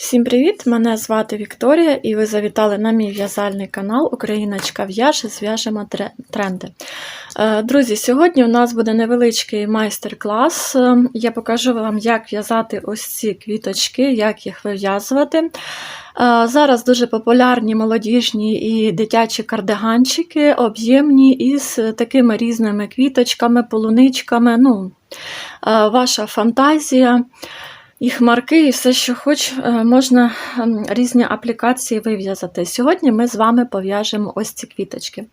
Всім привіт! Мене звати Вікторія, і ви завітали на мій в'язальний канал Україночка в'яже, зв'яжемо тре- тренди. Е, Друзі, сьогодні у нас буде невеличкий майстер-клас. Е, Я покажу вам, як в'язати ось ці квіточки, як їх вив'язувати. Е, Зараз дуже популярні молодіжні і дитячі кардиганчики, об'ємні із такими різними квіточками, полуничками. Ну, ваша фантазія їх марки і все, що хоч, е, можна ем, різні аплікації вив'язати. Сьогодні ми з вами пов'яжемо ось ці квіточки.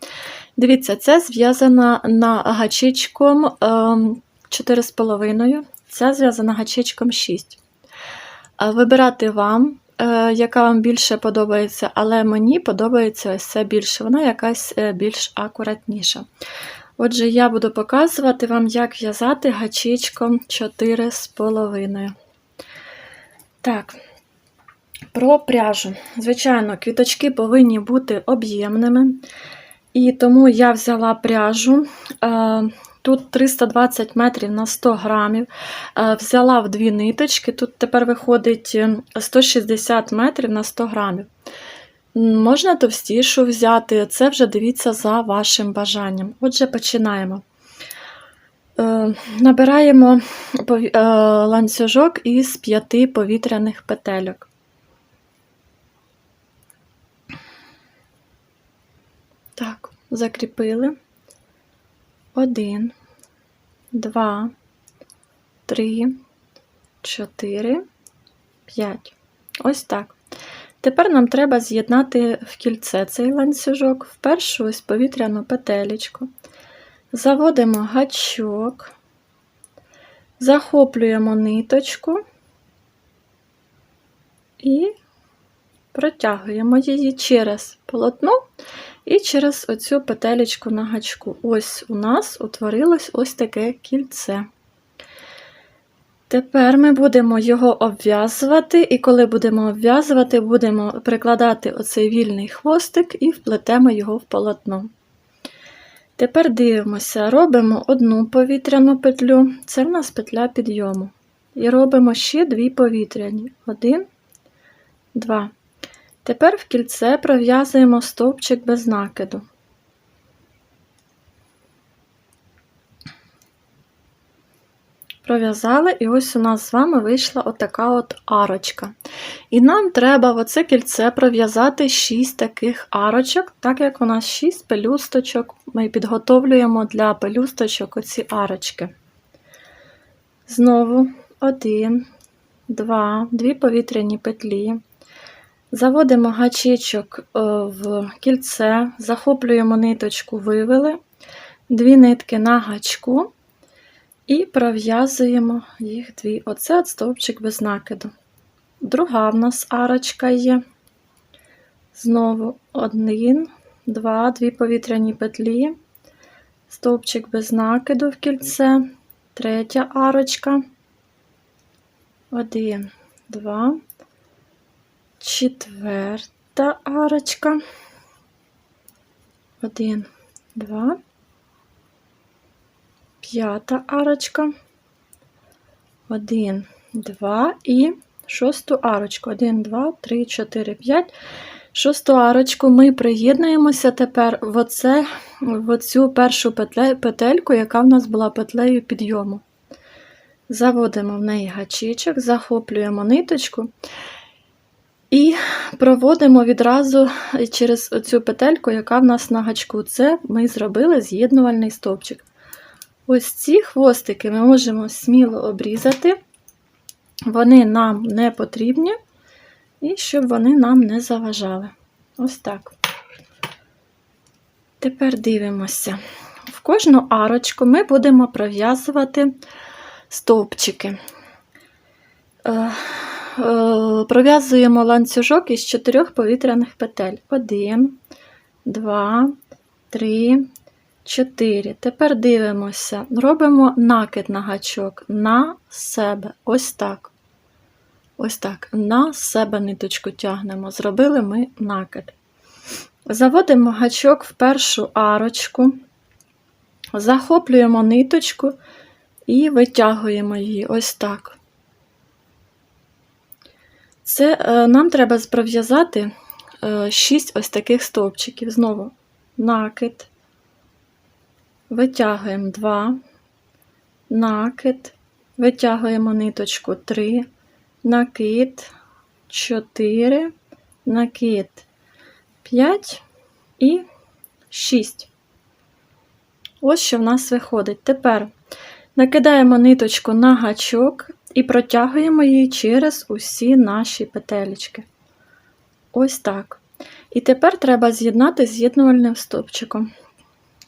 Дивіться, це зв'язано на гачичком ем, 4,5, це зв'язано гачичком 6. Е, Вибирати вам, е, яка вам більше подобається, але мені подобається ось це більше, вона якась більш акуратніша. Отже, я буду показувати вам, як в'язати гачичком 4,5. Так, про пряжу. Звичайно, квіточки повинні бути об'ємними. І тому я взяла пряжу. е, Тут 320 метрів на 100 грамів. Е, Взяла в дві ниточки. Тут тепер виходить е, 160 метрів на 100 грамів. Можна товстішу взяти, це вже дивіться за вашим бажанням. Отже, починаємо. Е, Набираємо е, ланцюжок із п'яти повітряних петельок. Так, закріпили. Один, два, три, чотири, п'ять. Ось так. Тепер нам треба з'єднати в кільце цей ланцюжок в першу ось повітряну петелечку. Заводимо гачок, захоплюємо ниточку і протягуємо її через полотно і через оцю петелечку на гачку. Ось у нас утворилось ось таке кільце. Тепер ми будемо його обв'язувати, і коли будемо обв'язувати, будемо прикладати оцей вільний хвостик і вплетемо його в полотно. Тепер дивимося, робимо одну повітряну петлю, це в нас петля підйому. І робимо ще дві повітряні. Один, два. Тепер в кільце пров'язуємо стовпчик без накиду. Пров'язали, і ось у нас з вами вийшла отака от арочка. І нам треба в оце кільце пров'язати 6 таких арочок, так як у нас 6 пелюсточок, ми підготовлюємо для пелюсточок оці арочки. Знову 1, 2, 2 повітряні петлі. Заводимо гачечок е, в кільце, захоплюємо ниточку, вивели, дві нитки на гачку. І пров'язуємо їх дві. Оце стовпчик без накиду. Друга в нас арочка є. Знову один, два, дві повітряні петлі, стовпчик без накиду в кільце, третя арочка. Один, два, четверта арочка. Один, два. П'ята арочка. Один, два і шосту арочку. Один, два, три, чотири, п'ять. Шосту арочку ми приєднуємося тепер в, оце, в оцю першу петельку, яка в нас була петлею підйому. Заводимо в неї гачичок, захоплюємо ниточку і проводимо відразу через цю петельку, яка в нас на гачку. Це ми зробили з'єднувальний стовпчик. Ось ці хвостики ми можемо сміло обрізати, вони нам не потрібні, і щоб вони нам не заважали. Ось так. Тепер дивимося. В кожну арочку ми будемо пров'язувати стовпчики. Е, е, Пров'язуємо ланцюжок із чотирьох повітряних петель. Один, два, три, 4. Тепер дивимося, робимо накид на гачок на себе. Ось так. Ось так. На себе ниточку тягнемо. Зробили ми накид. Заводимо гачок в першу арочку, захоплюємо ниточку і витягуємо її ось так. Це е, нам треба пров'язати 6 ось таких стовпчиків. Знову накид, витягуємо 2, накид, витягуємо ниточку 3, накид, 4, накид 5 і 6. Ось що в нас виходить. Тепер накидаємо ниточку на гачок і протягуємо її через усі наші петелечки. Ось так. І тепер треба з'єднати з'єднувальним стовпчиком.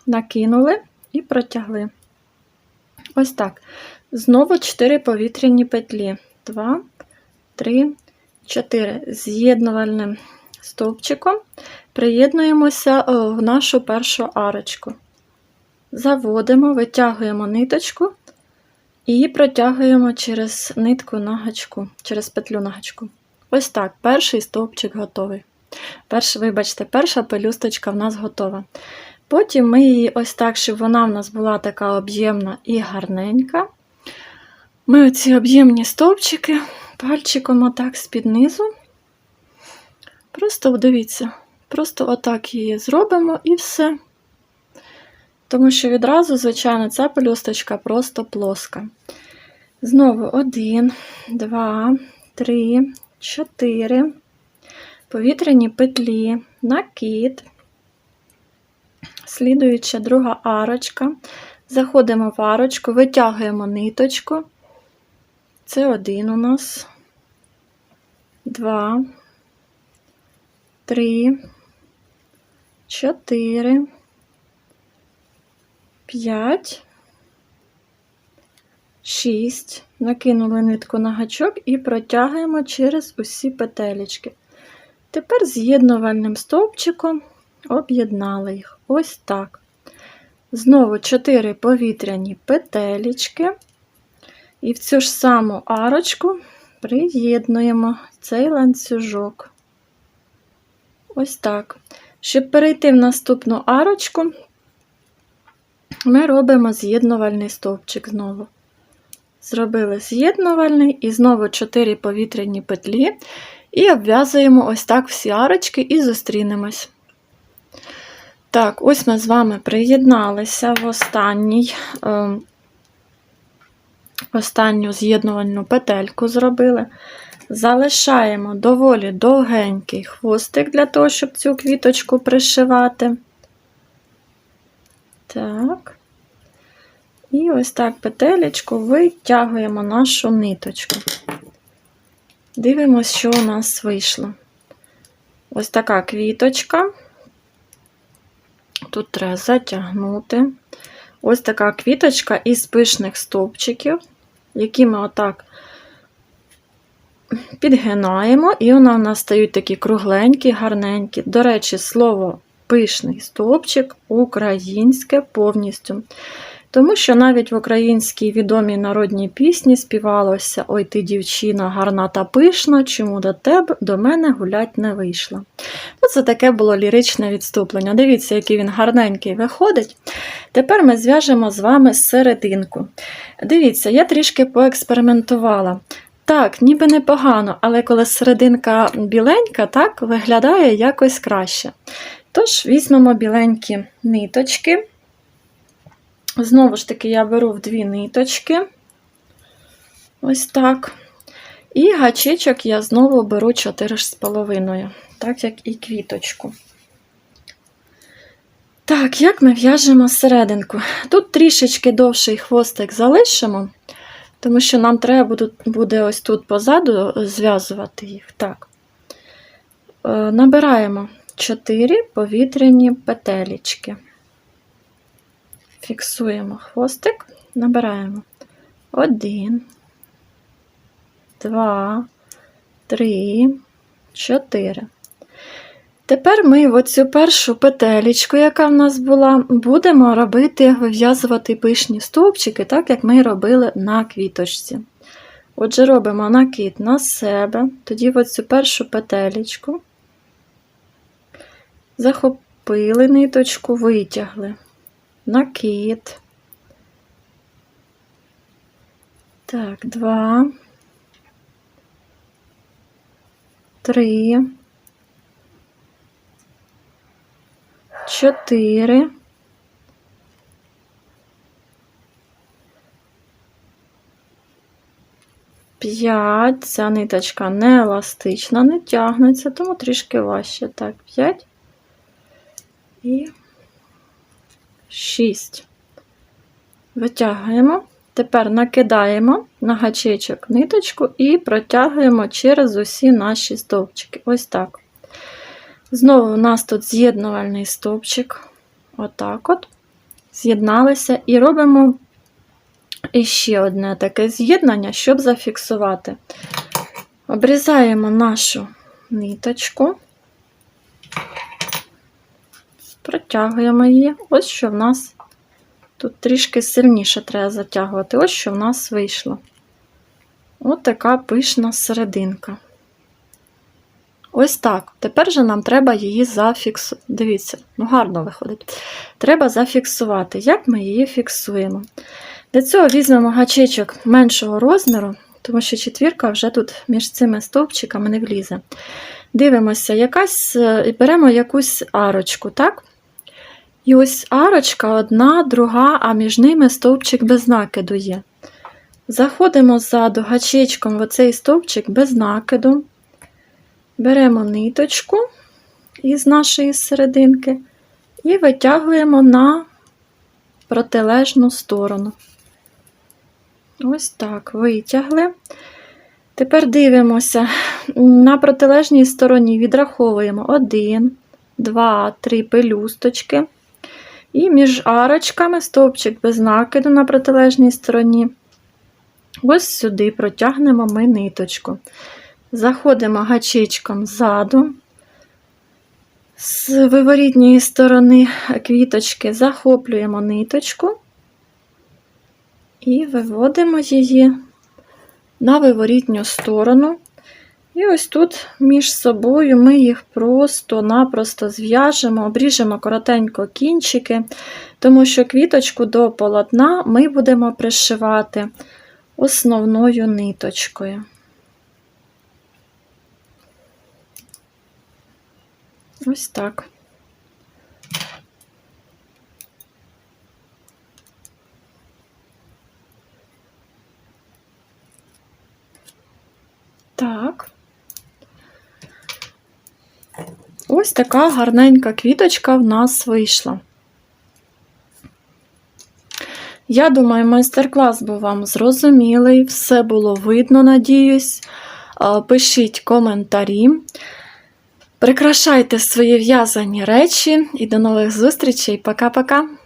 Накинули і протягли. Ось так. Знову 4 повітряні петлі. 2, 3, 4. З'єднувальним стовпчиком приєднуємося е, в нашу першу арочку. Заводимо, витягуємо ниточку і протягуємо через нитку на гачку, через петлю на гачку. Ось так, перший стовпчик готовий. Перш, вибачте, перша пелюсточка в нас готова. Потім ми її ось так, щоб вона в нас була така об'ємна і гарненька. Ми оці об'ємні стовпчики пальчиком отак з-під низу. Просто дивіться, просто отак її зробимо і все. Тому що відразу, звичайно, ця пелюсточка просто плоска. Знову один, два, три, чотири. Повітряні петлі, накид, слідуюча друга арочка. Заходимо в арочку, витягуємо ниточку. Це один у нас, два, три, чотири. 5, 6, накинули нитку на гачок і протягуємо через усі петелечки. Тепер з'єднувальним стовпчиком об'єднали їх. Ось так. Знову 4 повітряні петелечки. І в цю ж саму арочку приєднуємо цей ланцюжок. Ось так. Щоб перейти в наступну арочку, ми робимо з'єднувальний стовпчик знову. Зробили з'єднувальний і знову 4 повітряні петлі, і обв'язуємо ось так всі арочки і зустрінемось. Так, ось ми з вами приєдналися в останній, е, останню з'єднувальну петельку зробили. Залишаємо доволі довгенький хвостик для того, щоб цю квіточку пришивати. Так. І ось так петелечку витягуємо нашу ниточку. Дивимося, що у нас вийшло. Ось така квіточка. Тут треба затягнути. Ось така квіточка із пишних стовпчиків, які ми отак підгинаємо, і вона у нас стають такі кругленькі, гарненькі. До речі, слово пишний стовпчик українське повністю. Тому що навіть в українській відомій народній пісні співалося Ой ти, дівчина, гарна та пишна, чому до тебе до мене гулять не вийшла. Ну, Це таке було ліричне відступлення. Дивіться, який він гарненький виходить. Тепер ми зв'яжемо з вами серединку. Дивіться, я трішки поекспериментувала. Так, ніби непогано, але коли серединка біленька, так, виглядає якось краще. Тож, візьмемо біленькі ниточки. Знову ж таки, я беру в дві ниточки. Ось так. І гачечок я знову беру 4,5, так як і квіточку. Так, як ми в'яжемо серединку? Тут трішечки довший хвостик залишимо, тому що нам треба буде ось тут позаду зв'язувати їх. Так. Е, набираємо 4 повітряні петелечки. Фіксуємо хвостик, набираємо 1, 2, 3, 4. Тепер ми оцю першу петелечку, яка в нас була, будемо робити, вив'язувати пишні стовпчики, так як ми робили на квіточці. Отже, робимо накид на себе, тоді оцю першу петелечку захопили ниточку, витягли, накид. Так, два. три, чотири, п'ять. Ця ниточка не еластична, не тягнеться, тому трішки важче. Так, п'ять і шість. Витягуємо. Тепер накидаємо на гачечок ниточку і протягуємо через усі наші стовпчики. Ось так. Знову у нас тут з'єднувальний стовпчик. Отак от. З'єдналися і робимо іще одне таке з'єднання, щоб зафіксувати. Обрізаємо нашу ниточку, протягуємо її. Ось що в нас Тут трішки сильніше треба затягувати. Ось що в нас вийшло. Ось така пишна серединка. Ось так. Тепер же нам треба її зафіксувати. Дивіться, ну гарно виходить. Треба зафіксувати. Як ми її фіксуємо? Для цього візьмемо гачечок меншого розміру, тому що четвірка вже тут між цими стовпчиками не влізе. Дивимося, якась, і беремо якусь арочку, так? І ось арочка одна, друга, а між ними стовпчик без накиду є. Заходимо ззаду гачечком в оцей стовпчик без накиду. Беремо ниточку із нашої серединки і витягуємо на протилежну сторону. Ось так, витягли. Тепер дивимося, на протилежній стороні відраховуємо 1, 2, 3 пелюсточки. І між арочками стовпчик без накиду на протилежній стороні. Ось сюди протягнемо ми ниточку. Заходимо гачечком ззаду, з виворітньої сторони квіточки захоплюємо ниточку і виводимо її на виворітню сторону. І ось тут між собою ми їх просто-напросто зв'яжемо, обріжемо коротенько кінчики, тому що квіточку до полотна ми будемо пришивати основною ниточкою. Ось так. Так. Ось така гарненька квіточка в нас вийшла. Я думаю, майстер-клас був вам зрозумілий, все було видно, надіюсь. Пишіть коментарі. Прикрашайте свої в'язані речі і до нових зустрічей. Пока-пока!